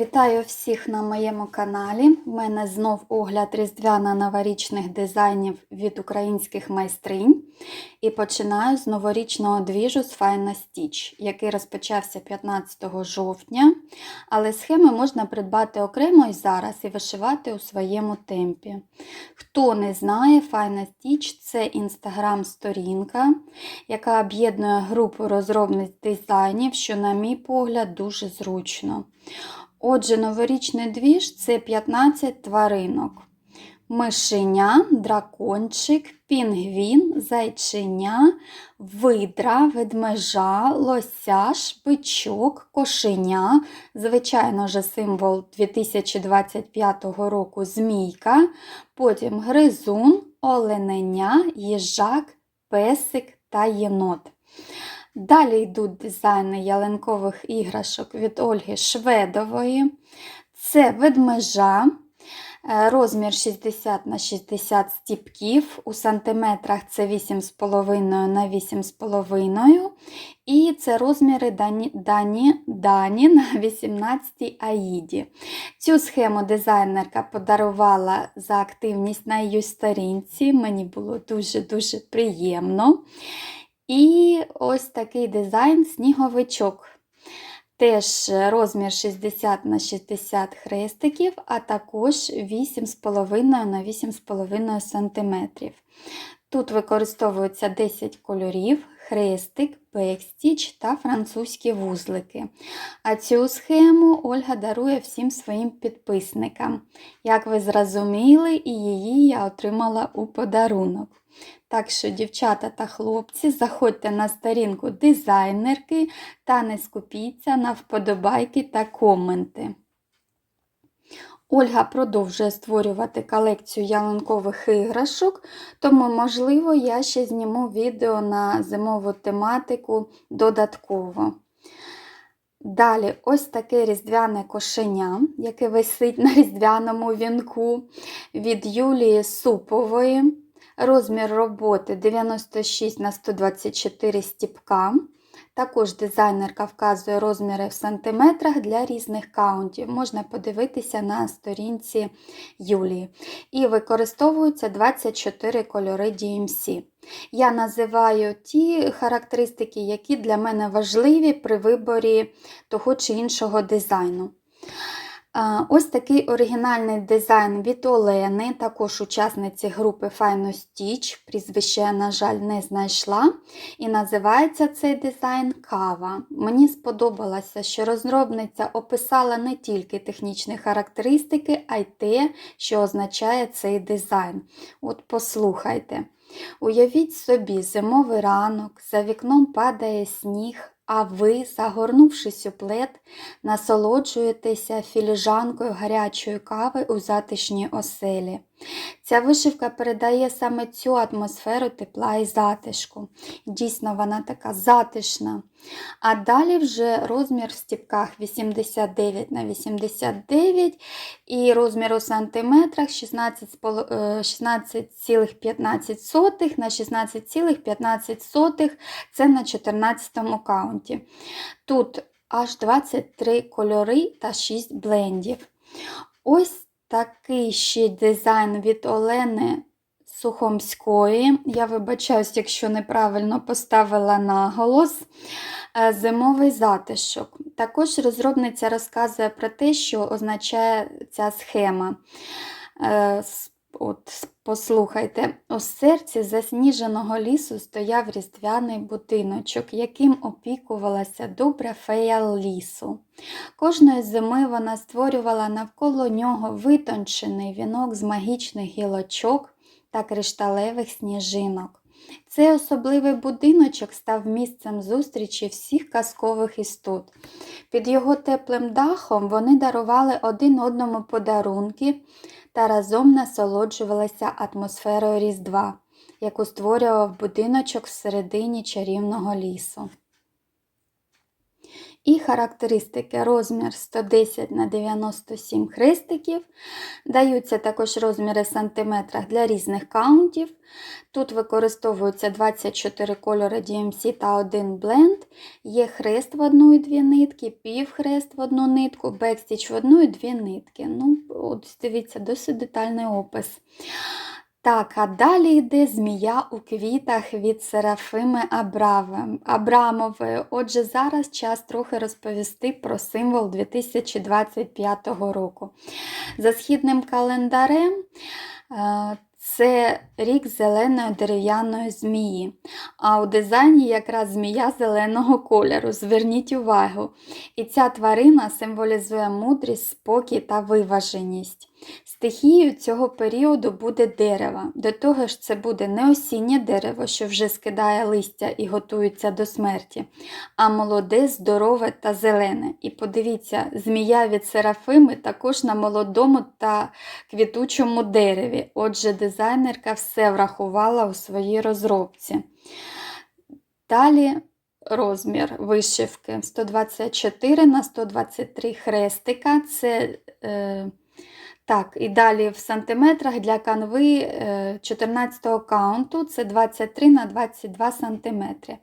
Вітаю всіх на моєму каналі. У мене знов огляд різдвяно-новорічних дизайнів від українських майстринь. І починаю з новорічного двіжу з Fine Stitch, який розпочався 15 жовтня. Але схеми можна придбати окремо і зараз і вишивати у своєму темпі. Хто не знає, Fine Stitch це інстаграм-сторінка, яка об'єднує групу розробниць дизайнів, що, на мій погляд, дуже зручно. Отже, новорічний двіж це 15 тваринок. Мишеня, дракончик, пінгвін, зайчиня, видра, ведмежа, лосяш, бичок, кошеня, звичайно ж, символ 2025 року змійка, потім гризун, олененя, їжак, песик та єнот. Далі йдуть дизайни ялинкових іграшок від Ольги Шведової. Це ведмежа, е, розмір 60 на 60 стіпків, у сантиметрах це 8,5 на 8,5. І це розміри дані, дані, дані на 18 аїді. Цю схему дизайнерка подарувала за активність на її сторінці. Мені було дуже-дуже приємно. І ось такий дизайн сніговичок. Теж розмір 60 на 60 хрестиків, а також 8,5 на 8,5 см. Тут використовується 10 кольорів, хрестик, бекстіч та французькі вузлики. А цю схему Ольга дарує всім своїм підписникам. Як ви зрозуміли, і її я отримала у подарунок. Так що, дівчата та хлопці, заходьте на сторінку дизайнерки та не скупіться на вподобайки та коменти. Ольга продовжує створювати колекцію ялинкових іграшок, тому, можливо, я ще зніму відео на зимову тематику додатково. Далі, ось таке різдвяне кошеня, яке висить на різдвяному вінку від Юлії Супової. Розмір роботи 96 на 124 стіпка. Також дизайнерка вказує розміри в сантиметрах для різних каунтів. Можна подивитися на сторінці Юлії. І використовуються 24 кольори DMC. Я називаю ті характеристики, які для мене важливі при виборі того чи іншого дизайну. Ось такий оригінальний дизайн від Олени, також учасниці групи Fine Stitch. Прізвище, я, на жаль, не знайшла. І називається цей дизайн Кава. Мені сподобалося, що розробниця описала не тільки технічні характеристики, а й те, що означає цей дизайн. От послухайте. Уявіть собі, зимовий ранок, за вікном падає сніг. А ви, загорнувшись у плед, насолоджуєтеся філіжанкою гарячої кави у затишній оселі. Ця вишивка передає саме цю атмосферу тепла і затишку. Дійсно, вона така затишна. А далі вже розмір в стіпках 89 на 89 і розмір у сантиметрах 16,15 на 16,15 це на 14 каунті. Тут аж 23 кольори та 6 блендів. Ось такий ще дизайн від Олени Сухомської. Я вибачаюсь, якщо неправильно поставила наголос. Е, зимовий затишок. Також розробниця розказує про те, що означає ця схема. От, Послухайте, у серці засніженого лісу стояв різдвяний будиночок, яким опікувалася добра фея лісу. Кожної зими вона створювала навколо нього витончений вінок з магічних гілочок та кришталевих сніжинок. Цей особливий будиночок став місцем зустрічі всіх казкових істот. Під його теплим дахом вони дарували один одному подарунки та разом насолоджувалися атмосферою Різдва, яку створював будиночок всередині чарівного лісу. І характеристики розмір 110 на 97 хрестиків. Даються також розміри в сантиметрах для різних каунтів. Тут використовуються 24 кольори DMC та один бленд. Є хрест в одну і дві нитки, півхрест в одну нитку, бекстіч в одну і дві нитки. Ну, от Дивіться, досить детальний опис. Так, а далі йде змія у квітах від Серафими Абрамової. Отже, зараз час трохи розповісти про символ 2025 року. За східним календарем е, це рік зеленої дерев'яної змії. А у дизайні якраз змія зеленого кольору. Зверніть увагу. І ця тварина символізує мудрість, спокій та виваженість. Стихією цього періоду буде дерево. До того ж, це буде не осіннє дерево, що вже скидає листя і готується до смерті, а молоде, здорове та зелене. І подивіться, змія від Серафими також на молодому та квітучому дереві. Отже, дизайнерка все врахувала у своїй розробці. Далі розмір вишивки 124 на 123 хрестика. Це е, так, і далі в сантиметрах для канви е, 14 каунту це 23 на 22 сантиметри.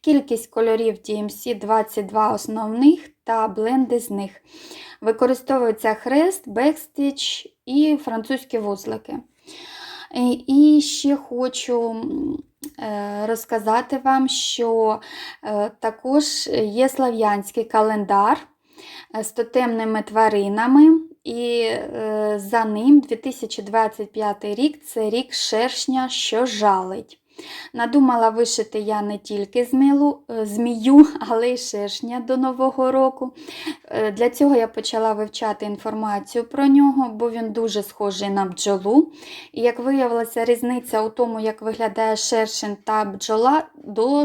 Кількість кольорів DMC 22 основних та бленди з них. Використовується хрест, бекстіч і французькі вузлики. І ще хочу е, розказати вам, що е, також є слав'янський календар е, з тотемними тваринами, і е, за ним 2025 рік це рік шершня, що жалить. Надумала вишити я не тільки е, змію, але й шершня до Нового року. Е, Для цього я почала вивчати інформацію про нього, бо він дуже схожий на бджолу. І як виявилося, різниця у тому, як виглядає шершень та бджола,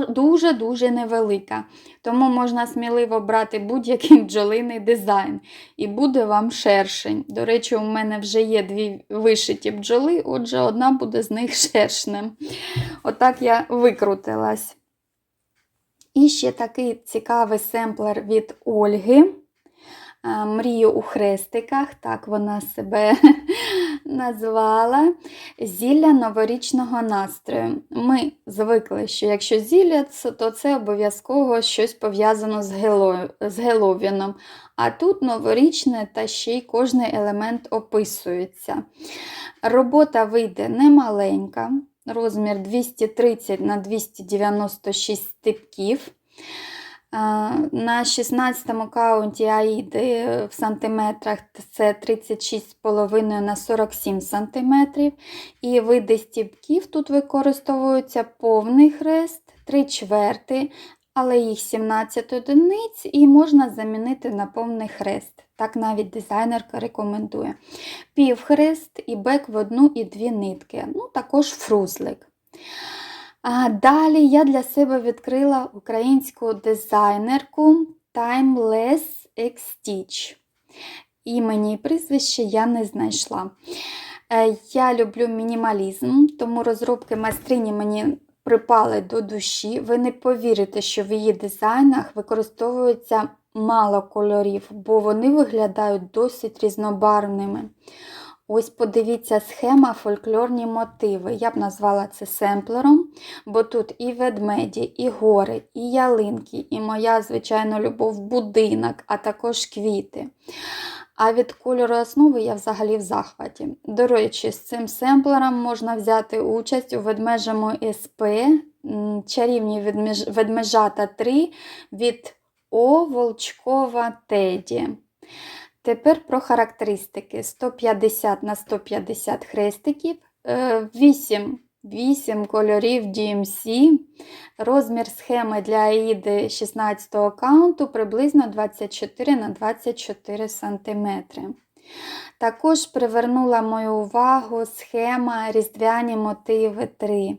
дуже-дуже невелика. Тому можна сміливо брати будь-який бджолиний дизайн. І буде вам шершень. До речі, у мене вже є дві вишиті бджоли, отже, одна буде з них шершнем. Отак я викрутилась. І ще такий цікавий семплер від Ольги. Е, Мрію у хрестиках, так вона себе назвала. Зілля новорічного настрою. Ми звикли, що якщо зілля, то це обов'язково щось пов'язано з, Гело... з Геловіном. А тут новорічне та ще й кожний елемент описується. Робота вийде немаленька, розмір 230 на 296 стипків. На 16 каунті Аїди в сантиметрах це 36,5 на 47 сантиметрів. І види стіпків тут використовуються повний хрест, 3 чверти, але їх 17 одиниць і можна замінити на повний хрест. Так навіть дизайнерка рекомендує. Півхрест і бек в одну і дві нитки, ну також фрузлик. Далі я для себе відкрила українську дизайнерку Timeless X Stitch. Імені і прізвище я не знайшла. Е, Я люблю мінімалізм, тому розробки майстрині мені припали до душі. Ви не повірите, що в її дизайнах використовується мало кольорів, бо вони виглядають досить різнобарвними. Ось подивіться схема фольклорні мотиви. Я б назвала це семплером, бо тут і ведмеді, і гори, і ялинки, і моя, звичайно, любов будинок, а також квіти. А від кольору основи я взагалі в захваті. До речі, з цим семплером можна взяти участь у ведмежому СП чарівні ведмеж- ведмежата 3 від О Волчкова Теді. Тепер про характеристики: 150 на 150 хрестиків, е, 8, 8 кольорів DMC, розмір схеми для Аїди 16 каунту приблизно 24 на 24 см. Також привернула мою увагу схема Різдвяні мотиви 3.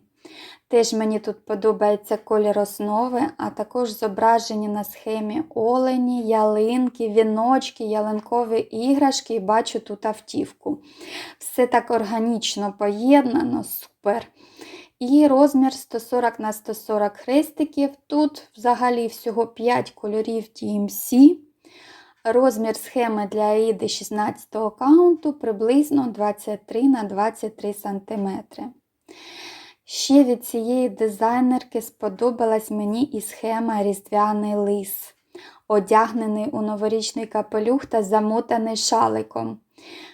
Теж мені тут подобається колір основи, а також зображені на схемі олені, ялинки, віночки, ялинкові іграшки і бачу тут автівку. Все так органічно поєднано, супер. І розмір 140 на 140 хрестиків. Тут взагалі всього 5 кольорів TMC. Розмір схеми для Аїди 16 каунту приблизно 23 на 23 см. Ще від цієї дизайнерки сподобалась мені і схема Різдвяний лис, одягнений у новорічний капелюх та замотаний шаликом.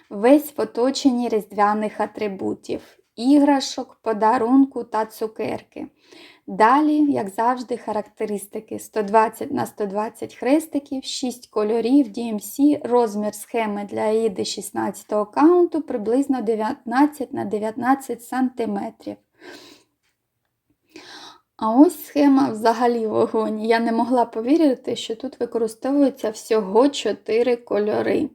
Весь в оточенні різдвяних атрибутів, іграшок, подарунку та цукерки. Далі, як завжди, характеристики 120 на 120 хрестиків, 6 кольорів DMC, розмір схеми для Аїди 16 каунту приблизно 19 на 19 см. А ось схема взагалі вогонь. Я не могла повірити, що тут використовується всього 4 кольори.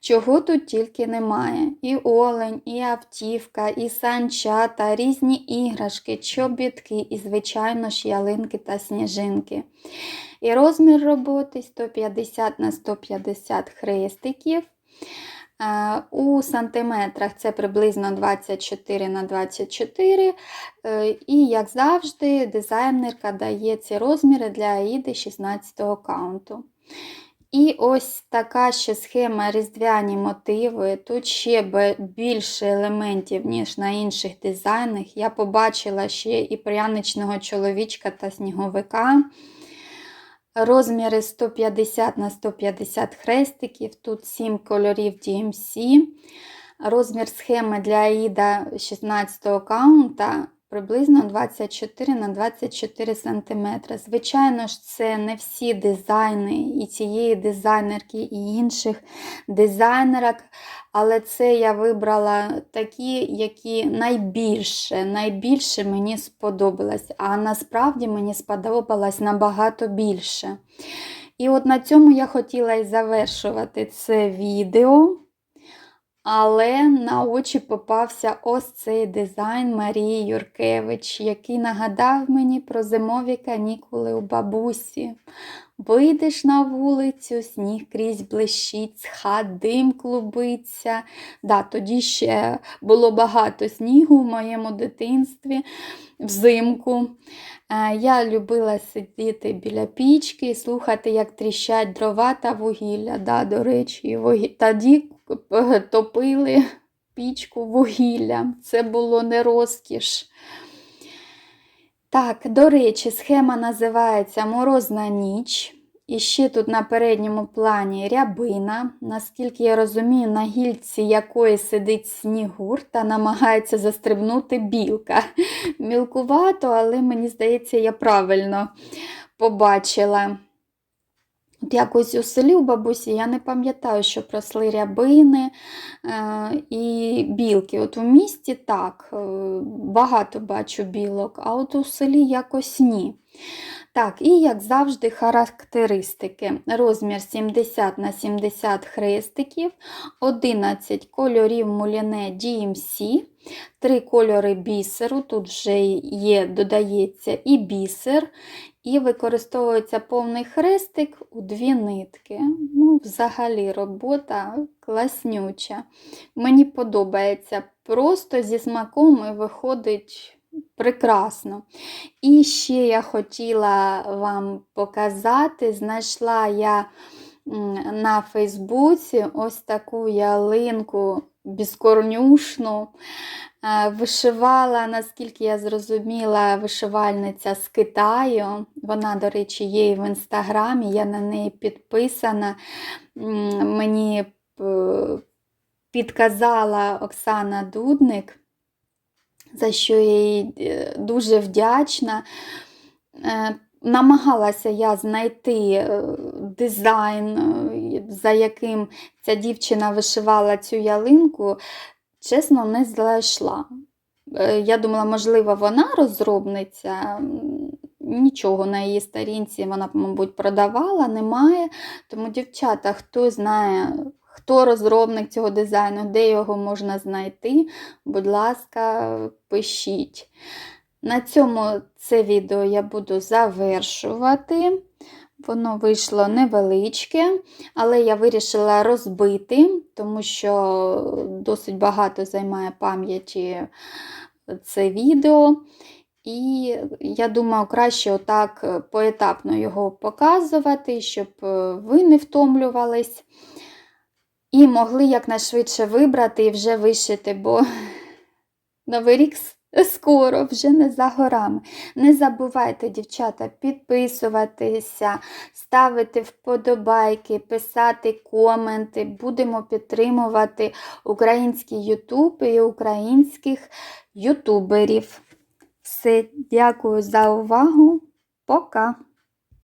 Чого тут тільки немає. І олень, і автівка, і санчата, різні іграшки, чобітки, і, звичайно ж, ялинки та сніжинки. І розмір роботи 150 на 150 хрестиків. Е, У сантиметрах це приблизно 24 на 24. Е, І, як завжди, дизайнерка дає ці розміри для Аїди 16 каунту. І ось така ще схема різдвяні мотиви. Тут ще більше елементів, ніж на інших дизайнах. Я побачила ще і пряничного чоловічка та сніговика. Розміри 150 на 150 хрестиків, тут 7 кольорів DMC. Розмір схеми для Аїда 16 каунта приблизно 24 на 24 см. Звичайно ж, це не всі дизайни і цієї дизайнерки, і інших дизайнерок, але це я вибрала такі, які найбільше, найбільше мені сподобалось. А насправді мені сподобалось набагато більше. І от на цьому я хотіла і завершувати це відео. Але на очі попався ось цей дизайн Марії Юркевич, який нагадав мені про зимові канікули у бабусі. Вийдеш на вулицю, сніг крізь блищить, з дим клубиться. Да, тоді ще було багато снігу в моєму дитинстві взимку. Е, Я любила сидіти біля пічки і слухати, як тріщать дрова та вугілля. Да, до речі, тоді топили пічку вугілля. Це було не розкіш. Так, до речі, схема називається Морозна ніч. І ще тут на передньому плані рябина, наскільки я розумію, на гільці якої сидить снігур та намагається застрибнути білка. Мілкувато, але мені здається, я правильно побачила. Якось у селі у бабусі я не пам'ятаю, що росли рябини е, і білки. От у місті так, е, багато бачу білок, а от у селі якось ні. Так, і як завжди, характеристики. Розмір 70 на 70 хрестиків, 11 кольорів муліне DMC, 3 кольори бісеру, тут вже є, додається і бісер, і використовується повний хрестик у дві нитки. Ну, Взагалі робота класнюча. Мені подобається. Просто зі смаком і виходить прекрасно. І ще я хотіла вам показати, знайшла я на Фейсбуці ось таку ялинку безкорнюшну. Е, Вишивала, наскільки я зрозуміла, вишивальниця з Китаю. Вона, до речі, є в інстаграмі, я на неї підписана. Мені е, підказала Оксана Дудник, за що я їй е, дуже вдячна. Намагалася я знайти е, дизайн, е, за яким ця дівчина вишивала цю ялинку, чесно, не знайшла. Е, Я думала, можливо, вона розробниця. Нічого на її сторінці вона, мабуть, продавала, немає. Тому, дівчата, хто знає, хто розробник цього дизайну, де його можна знайти, будь ласка, пишіть. На цьому це відео я буду завершувати. Воно вийшло невеличке, але я вирішила розбити, тому що досить багато займає пам'яті це відео. І я думаю, краще отак поетапно його показувати, щоб е, ви не втомлювались і могли якнайшвидше вибрати і вже вишити, бо Новий рік скоро, вже не за горами. Не забувайте, дівчата, підписуватися, ставити вподобайки, писати коменти. Будемо підтримувати український Ютуб і українських ютуберів. Все, дякую за увагу. Пока!